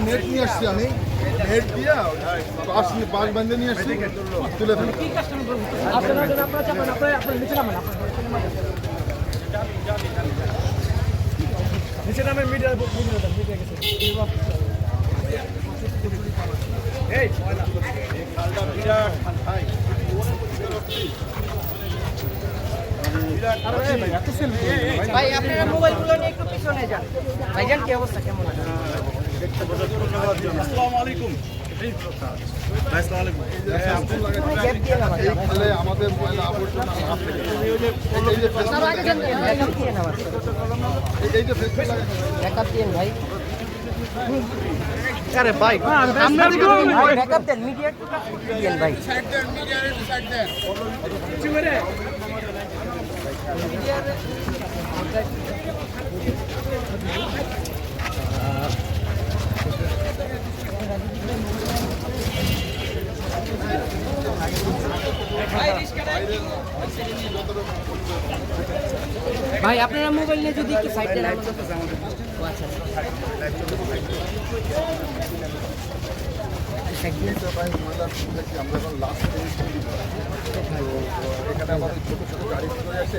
Net নিয়ে আমি net দিয়ে বাস নিয়ে- বান্ধে নিয়ে এসছি তুলে ফেলব নিচে নামে মিডিয়া ভাই আপনারা মোবাইলগুলো নিয়ে একটু পিছনে যান। ভাইজান কি অবস্থা? কেমন আসসালামু আলাইকুম। আমাদের ময়লা আবর্জনা এই যে ব্যাকআপ দিয়ে ভাই এই- এই ব্যাকআপ দেন লাগে দেন ভাই সাইড দেন ভাই সাইড দেন চুমরে কাছে দিন ভাই, আপনারা মোবাইল নিয়ে যদি একটু সাইড দেন আচ্ছা আমরা এখন লাস্ট এখানে আমাদের ছোটো ছোটো গাড়ি করে আসে।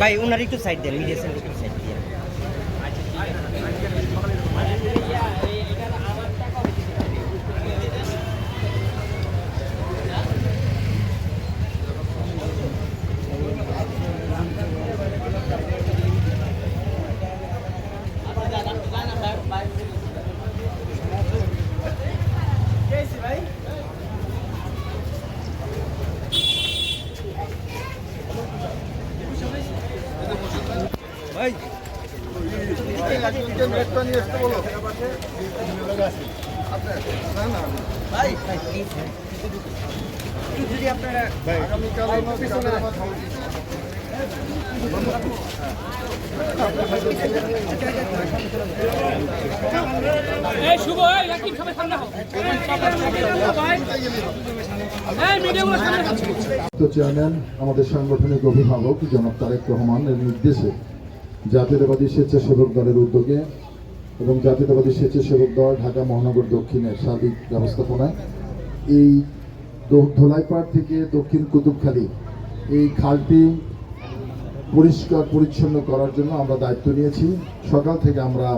ভাই ওনার একটু সাইড দেন মিডিয়া সেন্টার একটু সাইড দিয়ে একজনকে নেটটা নিয়ে আসতে বলো। না না ভাই ভাই প্লিজ একটু যদি আপনারা আগামীকাল আমার পিছনে এই শুভ এই রাকিব সবাই সামনে হও। এই মিডিয়াগুলো সামনে তো চেয়ারম্যান আমাদের সাংগঠনিক অভিভাবক জনাব তারেক রহমানের নির্দেশে জাতীয়তাবাদী স্বেচ্ছাসেবক দলের উদ্যোগে এবং জাতীয়তাবাদী স্বেচ্ছাসেবক দল ঢাকা মহানগর দক্ষিণের সার্বিক ব্যবস্থাপনায় এই ধোলাইপাড় থেকে দক্ষিণ কুতুবখালী এই খালটি পরিষ্কার, পরিচ্ছন্ন করার জন্য আমরা দায়িত্ব নিয়েছি। সকাল থেকে আমরা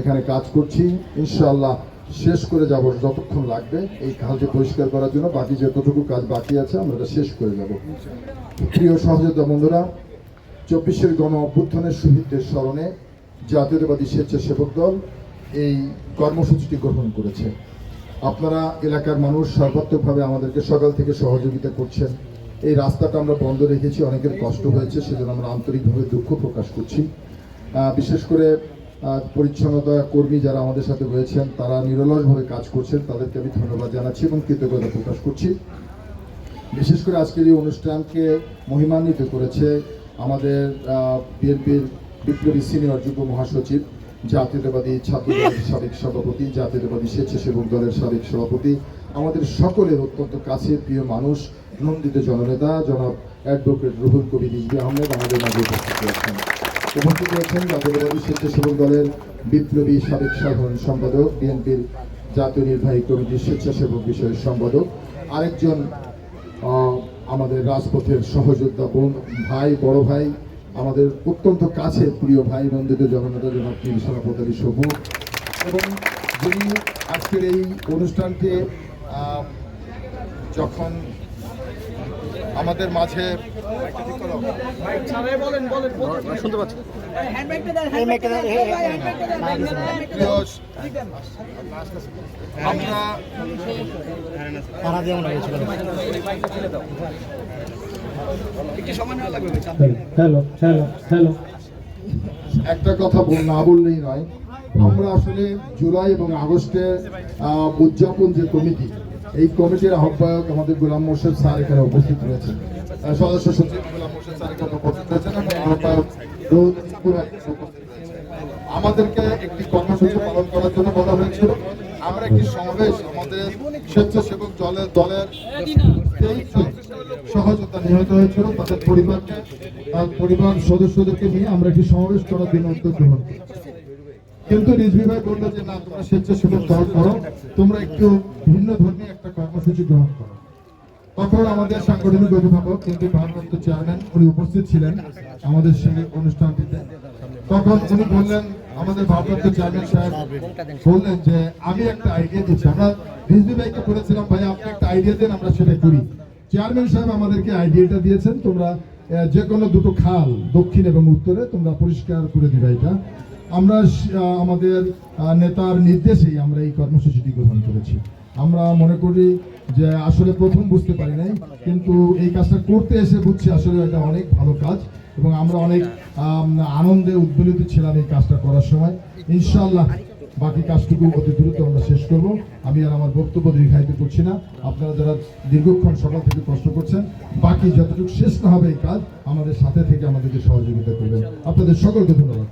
এখানে কাজ করছি। ইনশাআল্লাহ শেষ করে যাব যতক্ষণ লাগবে এই খালটি পরিষ্কার করার জন্য। বাকি যতটুকু কাজ বাকি আছে আমরা এটা শেষ করে যাব। প্রিয় সহযোদ্ধা বন্ধুরা, চব্বিশের গণ অভ্যুত্থানের শহীদদের স্মরণে জাতীয়তাবাদী স্বেচ্ছাসেবক দল এই কর্মসূচিটি গ্রহণ করেছে। আপনারা এলাকার মানুষ সর্বাত্মকভাবে আমাদেরকে সকাল থেকে সহযোগিতা করছেন। এই রাস্তাটা আমরা বন্ধ রেখেছি, অনেকের কষ্ট হয়েছে, সেজন্য আমরা আন্তরিকভাবে দুঃখ প্রকাশ করছি। বিশেষ করে পরিচ্ছন্নতা কর্মী যারা আমাদের সাথে রয়েছেন, তারা নিরলসভাবে কাজ করছেন, তাদেরকে আমি ধন্যবাদ জানাচ্ছি এবং কৃতজ্ঞতা প্রকাশ করছি। বিশেষ করে আজকের এই অনুষ্ঠানকে মহিমান্বিত করেছে আমাদের বিএনপির বিপ্লবী সিনিয়র যুগ্ম মহাসচিব, জাতীয়তাবাদী ছাত্র দলের সাবেক সভাপতি, জাতীয়তাবাদী স্বেচ্ছাসেবক দলের সাবেক সভাপতি, আমাদের সকলের অত্যন্ত কাছের প্রিয় মানুষ, নন্দিত জননেতা, জনাব অ্যাডভোকেট রুহুল কবির রিজভি আহমেদ আমাদের মাঝে উপস্থিত রয়েছেন। উপস্থিত রয়েছেন জাতীয়তাবাদী স্বেচ্ছাসেবক দলের বিপ্লবী সাবেক সাধারণ সম্পাদক, বিএনপির জাতীয় নির্বাহী কমিটির স্বেচ্ছাসেবক বিষয়ের সম্পাদক, আরেকজন আমাদের রাজপথের সহযোদ্ধা বোন, ভাই, বড় ভাই আমাদের অত্যন্ত কাছে প্রিয় ভাই নন্দিত জগন্নাথ জনক সভাপতি সবুজ এবং যিনি আজকের এই অনুষ্ঠানকে যখন আমাদের মাঝে শুনতে পাচ্ছি আমরা হ্যালো হ্যালো হ্যালো একটা কথা বল- না বললেই নয় আমরা আসলে জুলাই এবং আগস্টে উদযাপন যে কমিটি এই কমিটির আহ্বায়ক আমাদের গোলাম মোর্শেদ স্যার এখানে উপস্থিত রয়েছেন। আহ, সদস্য সচিব গোলাম মোর্শেদ স্যার এখানে উপস্থিত রয়েছেন আহ্বায়ক। আমাদেরকে একটি কর্মসূচি পালন করার জন্য বলা হয়েছিল। আমরা একটি সমাবেশ আমাদের স্বেচ্ছাসেবক দলের দলের সহযোগিতা নিহত হয়েছিল, তাদের পরিবারকে তার পরিবার সদস্যদেরকে নিয়ে আমরা একটি সমাবেশ করার জন্য উদ্যোগ গ্রহণ করি কিন্তু রিজভি ভাই বলল যে, না, তোমরা স্বেচ্ছাসেবক দল করো, তোমরা একটু ভিন্ন ধর্মী একটা কর্মসূচি গ্রহণ করো। তখন আমাদের সাংগঠনিক অভিভাবক কিন্তু ভারপ্রাপ্ত চেয়ারম্যান, উনি উপস্থিত ছিলেন আমাদের সেই অনুষ্ঠানটিতে। তখন উনি বললেন আমাদের ভারপ্রাপ্ত চেয়ারম্যান সাহেব বললেন যে, আমি একটা আইডিয়া দিচ্ছি। আমরা রিজভি ভাইকে বলেছিলাম, ভাই, আপনি একটা আইডিয়া দেন, আমরা সেটা করি। চেয়ারম্যান সাহেব আমাদেরকে আইডিয়াটা দিয়েছেন, তোমরা যে কোনো দুটো খাল দক্ষিণ এবং উত্তরে তোমরা পরিষ্কার করে দিবে এটা। আমরা আমাদের নেতার নির্দেশেই আমরা এই কর্মসূচিটি গ্রহণ করেছি। আমরা মনে করি যে আসলে প্রথম বুঝতে পারি নাই, কিন্তু এই কাজটা করতে এসে বুঝছি আসলে এটা অনেক ভালো কাজ এবং আমরা অনেক আনন্দে উদ্বেলিত ছিলাম এই কাজটা করার সময়। ইনশাল্লাহ বাকি কাজটুকু অতি দ্রুত আমরা শেষ করব। আমি আর আমার বক্তব্য দীর্ঘায়িত করছি না। আপনারা যারা দীর্ঘক্ষণ সকাল থেকে কষ্ট করছেন, বাকি যতটুকু শেষ না হবে এই কাজ, আমাদের সাথে থেকে আমাদেরকে সহযোগিতা করবেন। আপনাদের সকলকে ধন্যবাদ।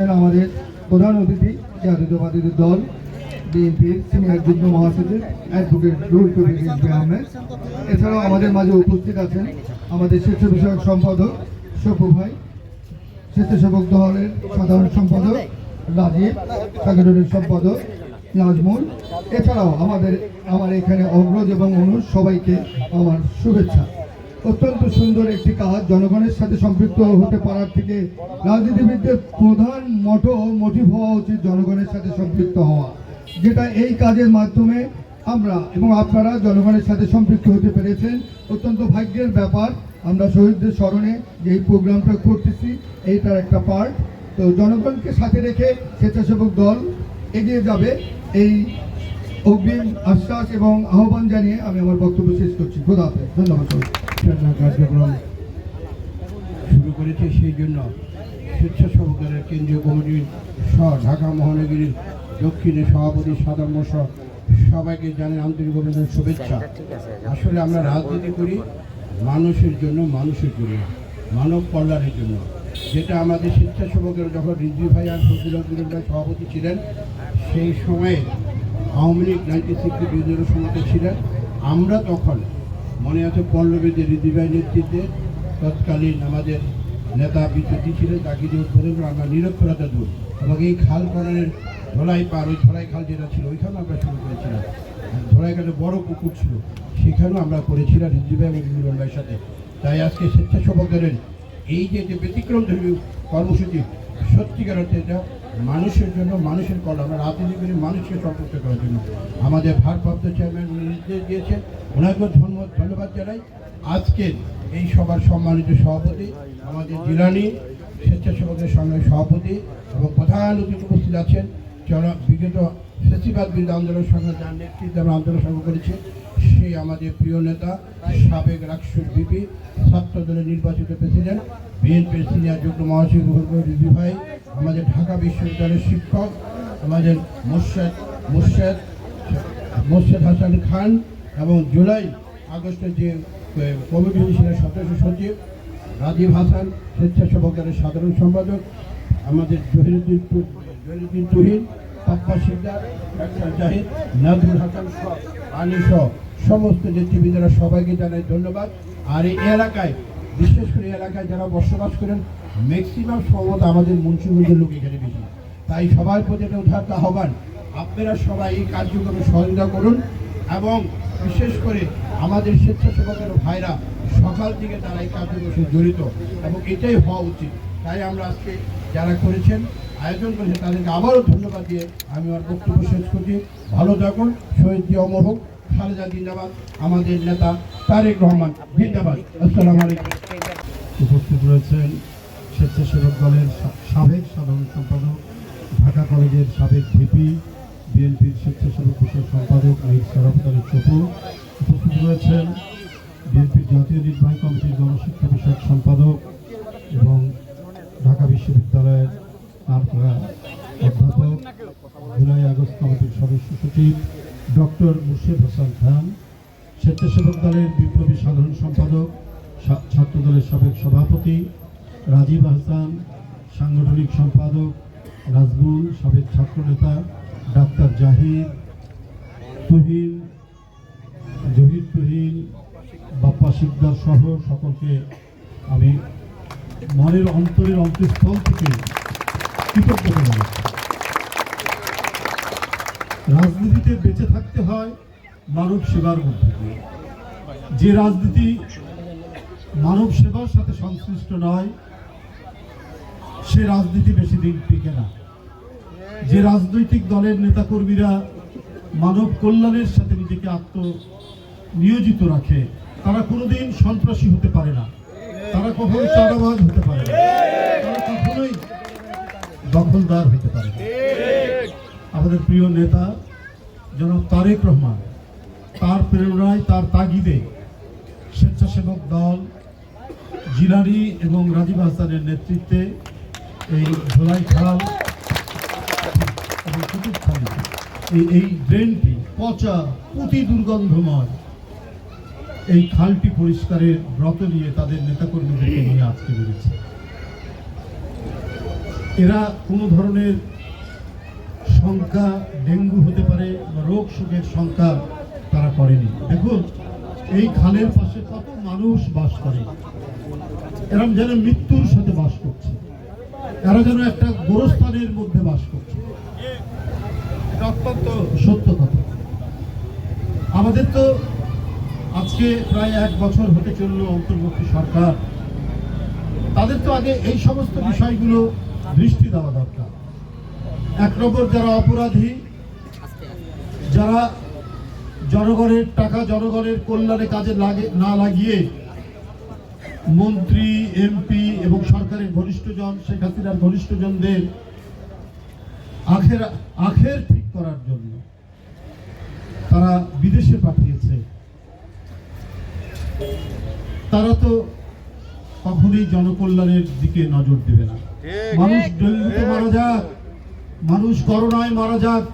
আমাদের প্রধান অতিথি জাতীয়তাবাদীদের দল, বিএনপির সিনিয়র যুগ্ম মহাসচিব, অ্যাডভোকেট রুল কবির আহমেদ। এছাড়াও আমাদের মাঝে উপস্থিত আছেন আমাদের স্বেচ্ছা বিষয়ক সম্পাদক সপু ভাই, স্বেচ্ছাসেবক দলের সাধারণ সম্পাদক রাজীব, সাংগঠনিক সম্পাদক নাজমুল। এছাড়াও আমাদের, আমার এখানে অগ্রজ এবং অনুজ সবাইকে আমার শুভেচ্ছা। অত্যন্ত সুন্দর একটি কাজ। জনগণের সাথে সম্পৃক্ত হতে পারার থেকে রাজনীতিবিদদের প্রধান মটো মোটিভ হওয়া উচিত জনগণের সাথে সম্পৃক্ত হওয়া, যেটা এই কাজের মাধ্যমে আমরা এবং আপনারা জনগণের সাথে সম্পৃক্ত হতে পেরেছেন। অত্যন্ত ভাগ্যের ব্যাপার, আমরা শহীদদের স্মরণে যে এই প্রোগ্রামটা করতেছি, এইটার একটা পার্ট তো জনগণকে সাথে রেখে স্বেচ্ছাসেবক দল এগিয়ে যাবে, এই অগ্রিম আশ্বাস এবং আহ্বান জানিয়ে আমি আমার বক্তব্য শেষ করছি। খোদা হাফেজ। ধন্যবাদ পরিচ্ছন্ন কার্যক্রম শুরু করেছে সেই জন্য স্বেচ্ছাসেবক দলের কেন্দ্রীয় কমিটির সহ ঢাকা মহানগরীর দক্ষিণে সভাপতি সাধারণ সহ সবাইকে জানেন আন্তরিক অভিনন্দন, শুভেচ্ছা। আসলে আমরা রাজনীতি করি মানুষের জন্য মানুষের জন্য, মানব কল্যাণের জন্য। যেটা আমাদের স্বেচ্ছাসেবকের যখন রিজভি ভাই আর ভাই সভাপতি ছিলেন, সেই সময়ে আওয়ামী লীগ নাইনটি সিক্সটি ছিলেন। আমরা তখন মনে আছে পল্লবীদের ঋদিভাই নেতৃত্বে তৎকালীন আমাদের নেতা বিদ্যুৎ ছিলেন, তাকে যে করে আমরা নিরক্ষরতা দূর। এবং এই খাল খননের ধলাই পার, ওই ধলাই খাল যেটা ছিল ওইখানে আমরা শুরু করেছিলাম। ধলাই খালে বড় পুকুর ছিল, সেখানেও আমরা করেছিলাম ঋদিভাই এবং মিলন ভাইয়ের সাথে। তাই আজকে স্বেচ্ছাসেবকদের এই যে যে ব্যতিক্রম ধর্মী কর্মসূচি, সত্যিকার অর্থে এটা মানুষের জন্য মানুষের কল আমরা রাজনীতি করি, মানুষকে সম্পৃক্ত করার জন্য। আমাদের ভারপ্রাপ্ত চেয়ারম্যান উনি নির্দেশ দিয়েছেন। ওনাকেও ধন্যবাদ ধন্যবাদ জানাই। আজকের এই সভার সম্মানিত সভাপতি আমাদের জিলানি, স্বেচ্ছাসেবকের সঙ্গে সভাপতি এবং প্রধান অতিথি উপস্থিত আছেন। যারা বিগত ফেসিবাদ বিরোধী আন্দোলন সংঘ যার নেতৃত্বে আমরা আন্দোলন সংঘ করেছি, সেই আমাদের প্রিয় নেতা, সাবেক রাকসুর বিপি ছাত্র দলের নির্বাচিত প্রেসিডেন্ট বিএনপির সিনিয়র যুগ্ম মহাসচিব রিভি ভাই, আমাদের ঢাকা বিশ্ববিদ্যালয়ের শিক্ষক, আমাদের মোর্শেদ মোর্শেদ মোর্শেদ হাসান খান এবং জুলাই আগস্টের যে কমিটি ছিলেন সদস্য সচিব, রাজীব হাসান, স্বেচ্ছাসেবক দলের সাধারণ সম্পাদক, আমাদের জহিরুদ্দিন জহিরুদ্দিন তুহিন, পাপ্পা সিকদার ডাক্তার জাহিদ, নাজমুল হাসান আলী সহ, সমস্ত নেতৃবৃন্দরা সবাইকে জানাই ধন্যবাদ। আর এই এলাকায় বিশেষ করে এলাকায় যারা বসবাস করেন ম্যাক্সিমাম সম্ভবত আমাদের মুন্সিগঞ্জের লোক এখানে বেশি। তাই সবার প্রতি একটা উদাহরণ আহ্বান, আপনারা সবাই এই কার্যক্রমে সহযোগিতা করুন এবং বিশেষ করে আমাদের স্বেচ্ছাসেবকের ভাইরা সকাল থেকে তারা এই কার্যক্রমে জড়িত এবং এটাই হওয়া উচিত। তাই আমরা আজকে যারা করেছেন, আয়োজন করেছেন, তাদেরকে আবারও ধন্যবাদ দিয়ে আমি আমার বক্তব্য শেষ করছি। ভালো থাকুন, শহীদ জি অমর হোক। খালেদা জিন্দাবাদ, আমাদের নেতা তারেক রহমান, জিন্দাবাদ। আসসালামু উপস্থিত রয়েছেন স্বেচ্ছাসেবক দলের সাবেক সাধারণ সম্পাদক, ঢাকা কলেজের সাবেক ভিপি, বিএনপির স্বেচ্ছাসেবক বিষয়ক সম্পাদক মীর শরাফত আলী চপু। উপস্থিত রয়েছেন বিএনপির জাতীয় নির্বাহী কমিটির গণশিক্ষা বিষয়ক সম্পাদক এবং ঢাকা বিশ্ববিদ্যালয়ের অধ্যাপক, জুলাই আগস্ট কমিটির সদস্য সচিব ডক্টর মুর্শিদ হাসান খান, স্বেচ্ছাসেবক দলের বিপ্লবী সাধারণ সম্পাদক সা- ছাত্র দলের সাবেক সভাপতি, রাজীব আহসান সাংগঠনিক সম্পাদক নাজবুল সাবেক ছাত্রনেতা, ডাক্তার জাহিদ তুহিন, জহির তুহিন, বাপ্পা শিকদার সহ সকলকে আমি মনের অন্তরের অন্তঃস্থল থেকে কৃতজ্ঞতা জানাচ্ছি। রাজনীতিতে বেঁচে থাকতে হয় মানব সেবার মধ্যে দিয়ে। যে রাজনীতি মানব সেবার সাথে সংশ্লিষ্ট নয়, সে রাজনীতি বেশি দিন টিকে না। যে রাজনৈতিক দলের নেতাকর্মীরা মানব কল্যাণের সাথে নিজেকে আত্ম নিয়োজিত রাখে, তারা কোনোদিন সন্ত্রাসী হতে পারে না। তারা কখনো চাঁদাবাজ হতে পারে না। তারা কখনোই দখলদার হতে পারে না। আমাদের প্রিয় নেতা জনাব তারেক রহমান, তার প্রেরণায়, তার তাগিদে স্বেচ্ছাসেবক দল জিলানি এবং রাজীব হাসানের নেতৃত্বে এই ধোলাই খাল এবং এই এই ড্রেনটি পচা অতি দুর্গন্ধময়, এই খালটি পরিষ্কারের ব্রত নিয়ে তাদের নেতাকর্মীদেরকে নিয়ে আজকে বেরিয়েছে এরা কোনো ধরনের সংখ্যা ডেঙ্গু হতে পারে বা রোগ সুখের সংখ্যা তারা করেনি। দেখুন এই খালের পাশে কত মানুষ বাস করে। এরম যেন মৃত্যুর সাথে বাস করছে। এরা যেন একটা গোরস্থানের মধ্যে বাস করছে। এটা অত্যন্ত সত্য কথা। আমাদের তো আজকে প্রায় এক বছর হতে চলল অন্তর্বর্তী সরকার। তাদের তো আগে এই সমস্ত বিষয়গুলো দৃষ্টি দেওয়া দরকার। এক নম্বর যারা অপরাধী যারা জনগণের টাকা জনগণের কল্যাণে কাজে লাগে না লাগিয়ে মন্ত্রী এমপি এবং সরকারের ঘনিষ্ঠজন শেখ হাসিনার ঘনিষ্ঠজনদের আখের আখের ঠিক করার জন্য তারা বিদেশে পাঠিয়েছে। তারা তো কখনোই জনকল্যাণের দিকে নজর দেবে না। মানুষ ডেঙ্গুতে মারা যাক। মানুষ করোনায় মারা যাক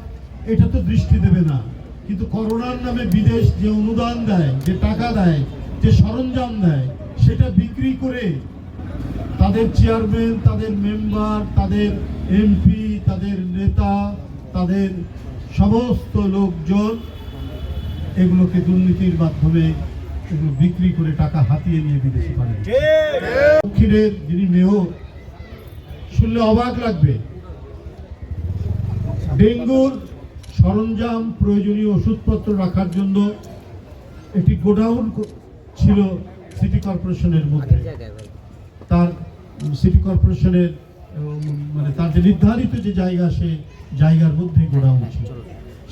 এটা তো দৃষ্টি দেবে না। কিন্তু করোনার নামে বিদেশ যে অনুদান দেয় যে টাকা দেয় যে সরঞ্জাম দেয় সেটা বিক্রি করে তাদের চেয়ারম্যান তাদের মেম্বার তাদের এমপি তাদের নেতা তাদের সমস্ত লোকজন এগুলোকে দুর্নীতির মাধ্যমে এগুলো বিক্রি করে টাকা হাতিয়ে নিয়ে বিদেশে পাঠায় দক্ষিণের যিনি মেয়র শুনলে অবাক লাগবে ডেঙ্গুর সরঞ্জাম প্রয়োজনীয় ওষুধপত্র রাখার জন্য একটি গোডাউন ছিল সিটি কর্পোরেশনের মধ্যে। তার সিটি কর্পোরেশনের মানে তার যে নির্ধারিত যে জায়গা সে জায়গার মধ্যে গোডাউন ছিল।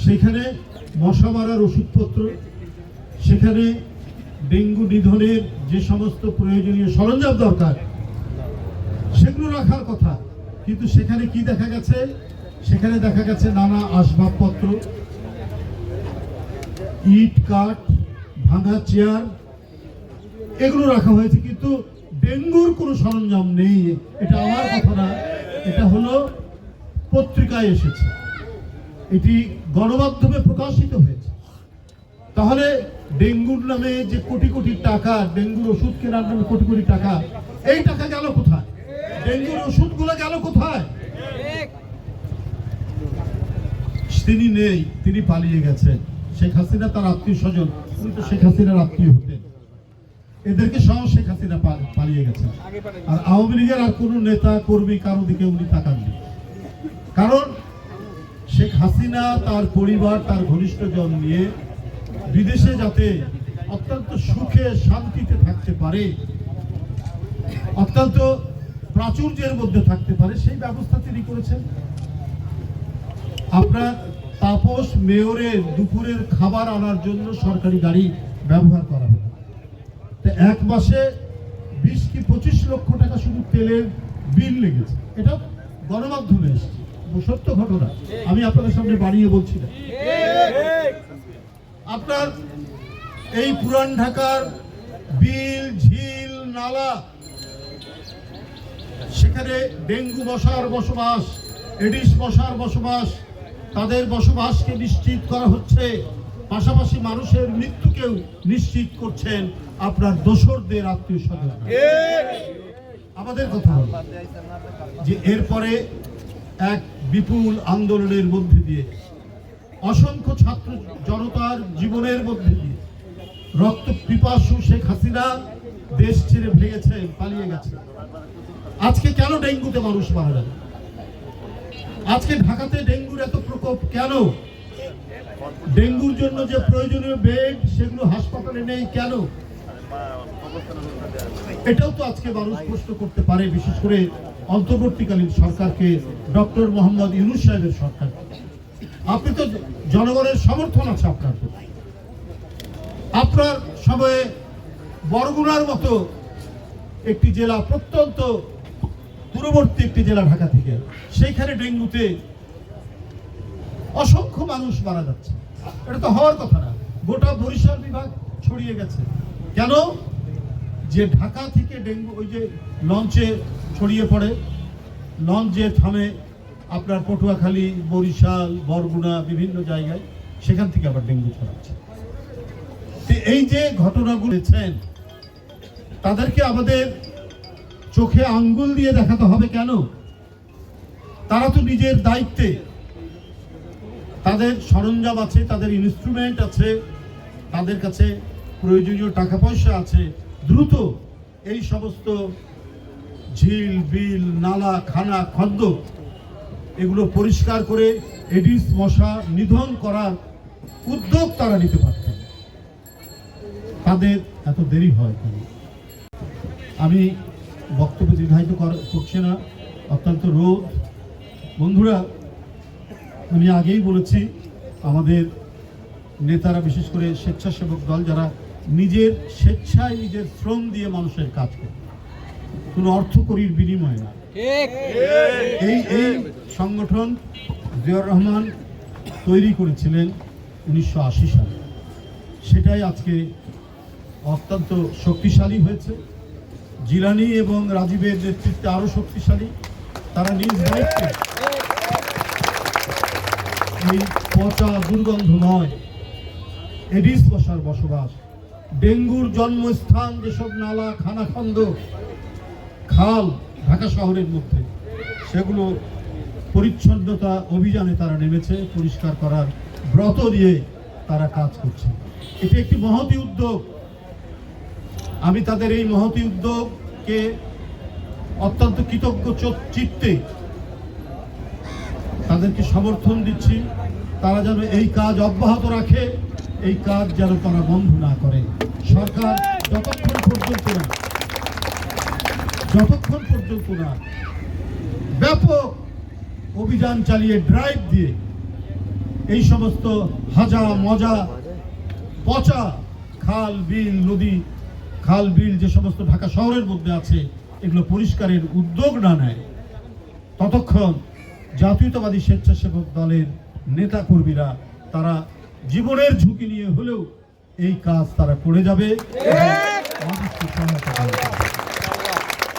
সেখানে মশা মারার ওষুধপত্র সেখানে ডেঙ্গু নিধনের যে সমস্ত প্রয়োজনীয় সরঞ্জাম দরকার সেগুলো রাখার কথা। কিন্তু সেখানে কি দেখা গেছে? সেখানে দেখা গেছে নানা আসবাবপত্র, ইট কাঠ, ভাঙা চেয়ার, এগুলো রাখা হয়েছে, কিন্তু ডেঙ্গুর কোনো সরঞ্জাম নেই, এটা আমার কথা না, এটা হলো পত্রিকায় এসেছে। এটি গণমাধ্যমে প্রকাশিত হয়েছে। তাহলে ডেঙ্গুর নামে যে কোটি কোটি টাকা, ডেঙ্গুর ওষুধ কেনার নামে কোটি কোটি টাকা, এই টাকা গেল কোথায়? ডেঙ্গুর ওষুধগুলো গেল কোথায়? তিনি নেই, তিনি পালিয়ে গেছেন। শেখ হাসিনা তার আত্মীয় স্বজন, উনি তো শেখ হাসিনার আত্মীয় হতেন। এদেরকে সহ শেখ হাসিনা পালিয়ে গেছেন। আর আওয়ামী লীগের আর কোনো নেতা, কর্মী কারও দিকে উনি তাকাননি কারণ শেখ হাসিনা তার পরিবার, তার ঘনিষ্ঠজন নিয়ে বিদেশে যাতে অত্যন্ত সুখে, শান্তিতে থাকতে পারে, অত্যন্ত প্রাচুর্যের মধ্যে থাকতে পারে, সেই ব্যবস্থা তিনি করেছেন। আপনার তাপস মেয়রের দুপুরের খাবার আনার জন্য সরকারি গাড়ি ব্যবহার করা হলো। তো এক মাসে বিশ কি পঁচিশ লক্ষ টাকা শুধু তেলের বিল লেগেছে। এটা গণমাধ্যমে এসেছে। সত্য ঘটনা, আমি আপনাদের সামনে বাড়িয়ে বলছি না। আপনার এই পুরান ঢাকার বিল, ঝিল, নালা, সেখানে ডেঙ্গু মশার বসবাস, এডিস মশার বসবাস তাদের বসবাসকে নিশ্চিত করা হচ্ছে। পাশাপাশি মানুষের মৃত্যুকেও নিশ্চিত করছেন আপনার দোসরদের আত্মীয় স্বজন। আমাদের কথা যে এরপরে এক বিপুল আন্দোলনের মধ্যে দিয়ে, অসংখ্য ছাত্র জনতার জীবনের মধ্যে দিয়ে রক্ত পিপাসু শেখ হাসিনা দেশ ছেড়ে ভেঙেছে পালিয়ে গেছে আজকে কেন ডেঙ্গুতে মানুষ মারা যাবে? আজকে ঢাকাতে ডেঙ্গুর এত প্রকোপ কেন? ডেঙ্গুর জন্য যে প্রয়োজনীয় বেড, সেগুলো হাসপাতালে নেই কেন? এটাও তো আজকে মানুষ প্রশ্ন করতে পারে, বিশেষ করে অন্তর্বর্তীকালীন সরকারকে, ডক্টর মোহাম্মদ ইউনুস সাহেবের সরকার আপনি তো জনগণের সমর্থন আছে আপনার আপনার সময়ে বরগুনার মতো একটি জেলা প্রত্যন্ত দূরবর্তী একটি জেলা ঢাকা থেকে, সেইখানে ডেঙ্গুতে অসংখ্য মানুষ মারা যাচ্ছে। এটা তো হওয়ার কথা না। গোটা বরিশাল বিভাগ ছড়িয়ে গেছে। কেন? যে ঢাকা থেকে ডেঙ্গু, ওই যে লঞ্চে ছড়িয়ে পড়ে, লঞ্চ থামে আপনার পটুয়াখালী, বরিশাল, বরগুনা বিভিন্ন জায়গায়, সেখান থেকে আবার ডেঙ্গু ছড়াচ্ছে। এই যে ঘটনাগুলো তাদেরকে আমাদের চোখে আঙ্গুল দিয়ে দেখাতে হবে কেন? তারা তো নিজের দায়িত্বে। তাদের সরঞ্জাম আছে, তাদের ইনস্ট্রুমেন্ট আছে, তাদের কাছে প্রয়োজনীয় টাকা পয়সা আছে। দ্রুত এই সমস্ত ঝিল, বিল, নালা, খানা খন্দ এগুলো পরিষ্কার করে এডিস, মশা নিধন করার উদ্যোগ তারা নিতে পারতেন তাদের এত দেরি হয় আমি বক্তব্য দীর্ঘায়িত কর- করছি না, অত্যন্ত রোদ বন্ধুরা, আমি আগেই বলেছি, আমাদের নেতারা, বিশেষ করে স্বেচ্ছাসেবক দল, যারা নিজের স্বেচ্ছায় নিজের শ্রম দিয়ে মানুষের কাজ করে। কোনো অর্থকরীর বিনিময় না। এই এই সংগঠন জিয়াউর রহমান তৈরি করেছিলেন উনিশশো আশি সালে। সেটাই আজকে অত্যন্ত শক্তিশালী হয়েছে। জিলানি এবং রাজীবের নেতৃত্বে আরও শক্তিশালী, তারা নিজ দায়িত্বে এই পচা দুর্গন্ধ নয়, এডিস মশার বসবাস। ডেঙ্গুর জন্মস্থান যেসব নালা, খানাখন্দ, খাল ঢাকা শহরের মধ্যে, সেগুলো পরিচ্ছন্নতা অভিযানে তারা নেমেছে, পরিষ্কার করার ব্রত নিয়ে তারা কাজ করছে। এটি একটি মহতি উদ্যোগ। আমি তাদের এই মহতি উদ্যোগকে অত্যন্ত কৃতজ্ঞ চিত্তে তাদেরকে সমর্থন দিচ্ছি। তারা যেন এই কাজ অব্যাহত রাখে, এই কাজ যেন তারা বন্ধ না করে। সরকার যতক্ষণ পর্যন্ত না, যতক্ষণ পর্যন্ত না ব্যাপক অভিযান চালিয়ে ড্রাইভ দিয়ে এই সমস্ত হাজা মজা পচা খাল, বিল, নদী খাল, বিল যে সমস্ত ঢাকা শহরের মধ্যে আছে, এগুলো পরিষ্কারের উদ্যোগ না নেয় ততক্ষণ জাতীয়তাবাদী স্বেচ্ছাসেবক দলের নেতা কর্মীরা তারা জীবনের ঝুঁকি নিয়ে হলেও এই কাজ তারা করে যাবে।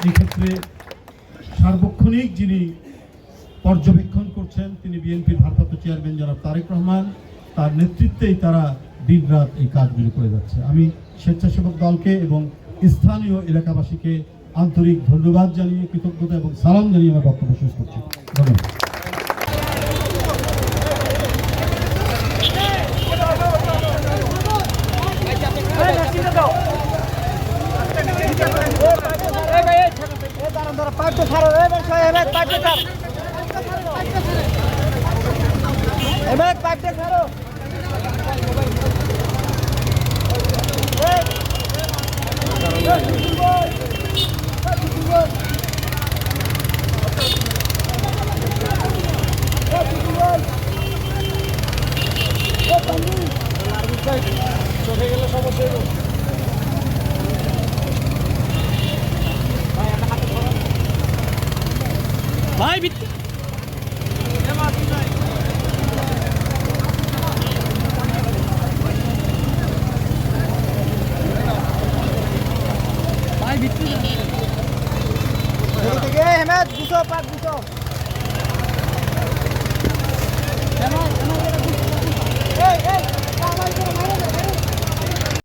এই সার্বক্ষণিক যিনি পর্যবেক্ষণ করছেন, তিনি বিএনপির ভারপ্রাপ্ত চেয়ারম্যান জনাব তারেক রহমান, তার নেতৃত্বেই তারা দিনরাত এই কাজগুলি করে যাচ্ছে। আমি স্বেচ্ছাসেবক দলকে এবং স্থানীয় এলাকাবাসীকে আন্তরিক ধন্যবাদ জানিয়ে কৃতজ্ঞতা এবং সালাম জানিয়ে আমার বক্তব্য শেষ করছি। ধন্যবাদ।